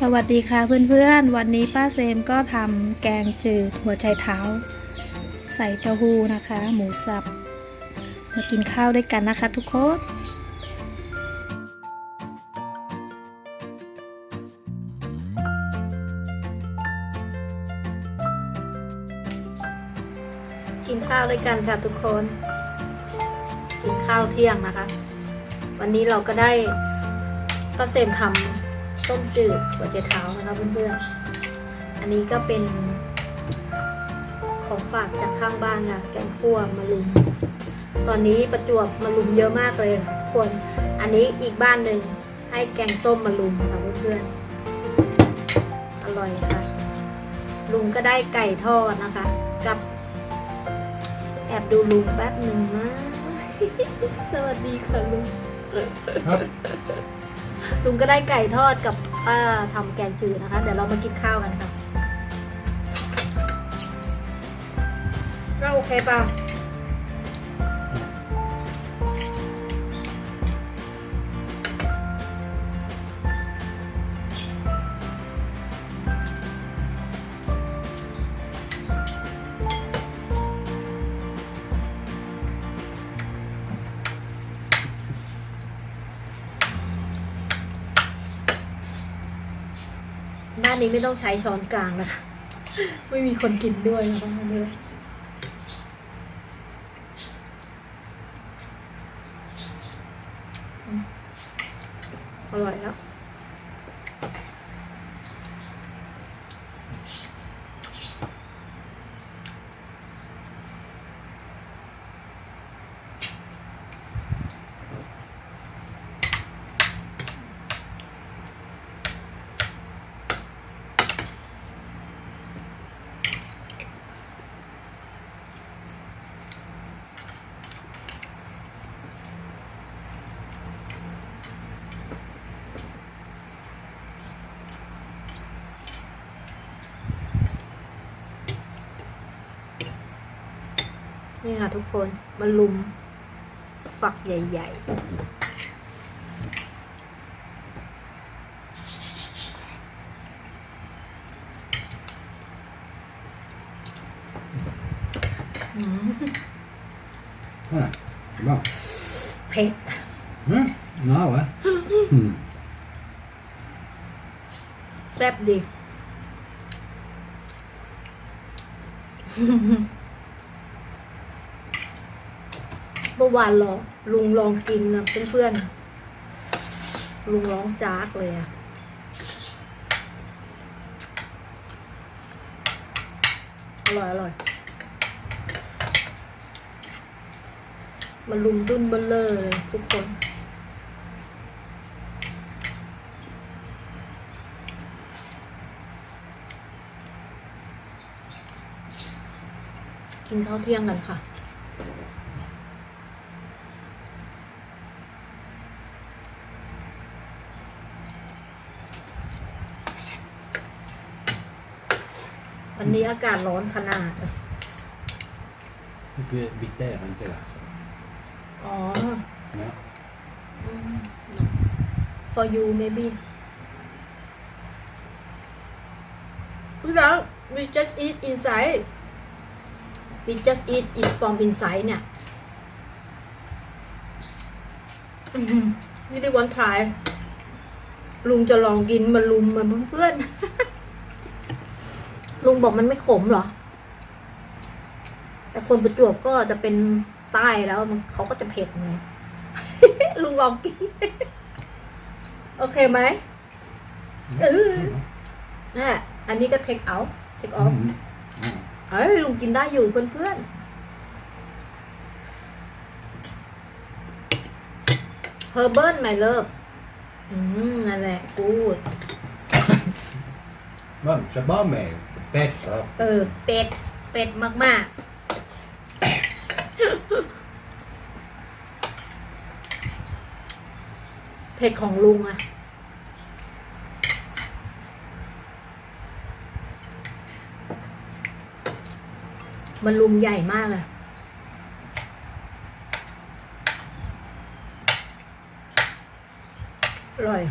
สวัสดีค่ะเพื่อนๆ วันนี้ป้าเซมก็ทำแกงจืดหัวใจเท้า ใส่เต้าหู้นะคะ หมูสับ มากินข้าวด้วยกันนะคะทุกคนกินข้าวด้วยกันค่ะทุกคน กินข้าวเที่ยงนะคะ วันนี้เราก็ได้ป้าเซมทำ ต้มจืดหัวใจเท้านะคะเพื่อนๆ อันนี้ก็เป็น ของฝากจากข้างบ้านค่ะแกงคั่วมะลุม ตอนนี้ประจวบมะลุมเยอะมากเลยค่ะทุกคน อันนี้อีกบ้านหนึ่งให้แกงส้มมะลุมค่ะเพื่อนๆ อร่อยค่ะ ลุงก็ได้ไก่ทอดนะคะ กับ แอบดูลุงแป๊บหนึ่งนะ สวัสดีค่ะลุงครับ ลุงก็ได้ไก่ทอดกับป้าทำแกงจืดนะคะ เดี๋ยวเรามากินข้าวกันค่ะก็โอเคป่ะานนี้ไม่ต้องใช้ช้อนกลางนะคะ ไม่มีคนกินด้วยนะคะวันนี้อืมอร่อยแล้ว นี่ค่ะทุกคนมาลุมฝักใหญ่ๆอืม Ah, bra. เผ็ด Mm. Ja, va? Mm. แซ่บดี เมื่อวานลองลุงลองกินนะเพื่อนๆลุงร้องจากเลยอะอร่อยอร่อยมาลุมตุ้นเบลเลอร์เลยทุกคนกินข้าวเที่ยงกันค่ะ นนี้อากาศร้อนขนาดอะ Lite bitter, men inte det. อ๋อ Ja. อืม for you maybe แล้ว we just eat inside we just eat it from inside เนี่ยอืมนี่ได้วันทาย ลุงจะลองกินมาลุมมาเพื่อนๆ ลุงบอกมันไม่ขมเหรอ แต่คนประจวบก็จะเป็นใต้แล้วมันเขาก็จะเผ็ดไงลุงลองกิน โอเคไหม Ja. Ừ. น่ะอันนี้ก็เทคเอาเทคออฟ Mm. Ja. เฮ้ยลุงกินได้อยู่เพื่อนๆเฮอร์เบิร์นไมเลิฟอืมนั่นแหละกูด Men, så bara med spett. Ja. เออ เป็ด เป็ดมากๆ เผ็ดของลุงอะมันลุมใหญ่มากอะอร่อย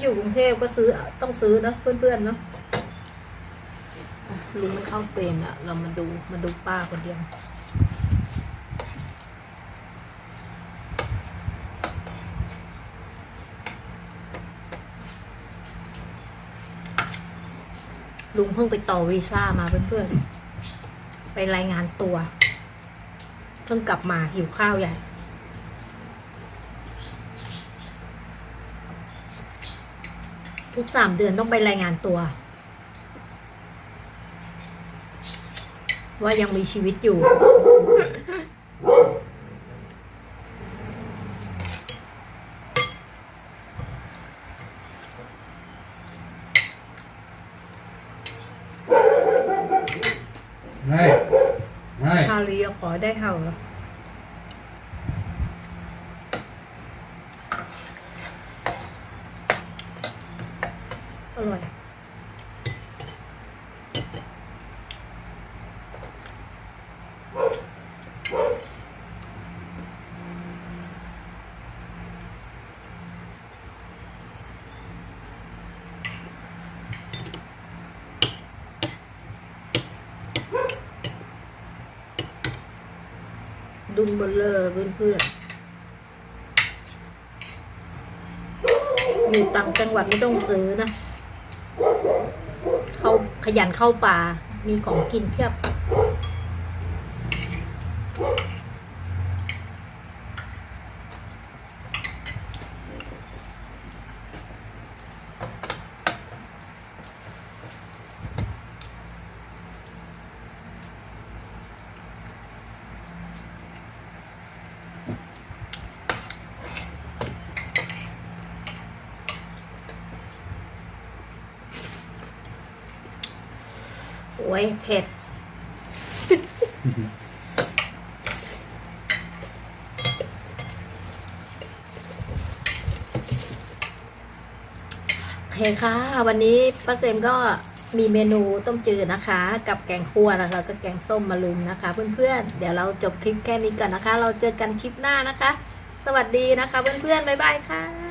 อยู่กรุงเทพก็ซื้อต้องซื้อเนอะเพื่อนๆเนาะอะลุงไม่เข้าเฟรมอะเรามาดูมาดูป้าคนเดียวลุงเพิ่งไปต่อวีซ่ามาเพื่อนๆ ไปรายงานตัว เพิ่งกลับมาหิวข้าวใหญ่ ทุกสามเดือนต้องไปรายงานตัว ว่ายังมีชีวิตอยู่ไม่ไม่คารีขอได้เห่าเหรอ อร่อย ดุนเบลเลอร์เพื่อนๆอยู่ต่างจังหวัดไม่ต้องซื้อนะ เข้าขยันเข้าป่ามีของกินเพียบ ยเผ็ด โอเคค่ะ วันนี้ป้าเซมก็มีเมนูต้มจืดนะคะ กับแกงคั่วนะคะแล้วก็แกงส้มมะลุมนะคะ เพื่อนๆ เดี๋ยวเราจบคลิปแค่นี้ก่อนนะคะ เราเจอกันคลิปหน้านะคะ สวัสดีนะคะ เพื่อนๆบ๊ายบายค่ะ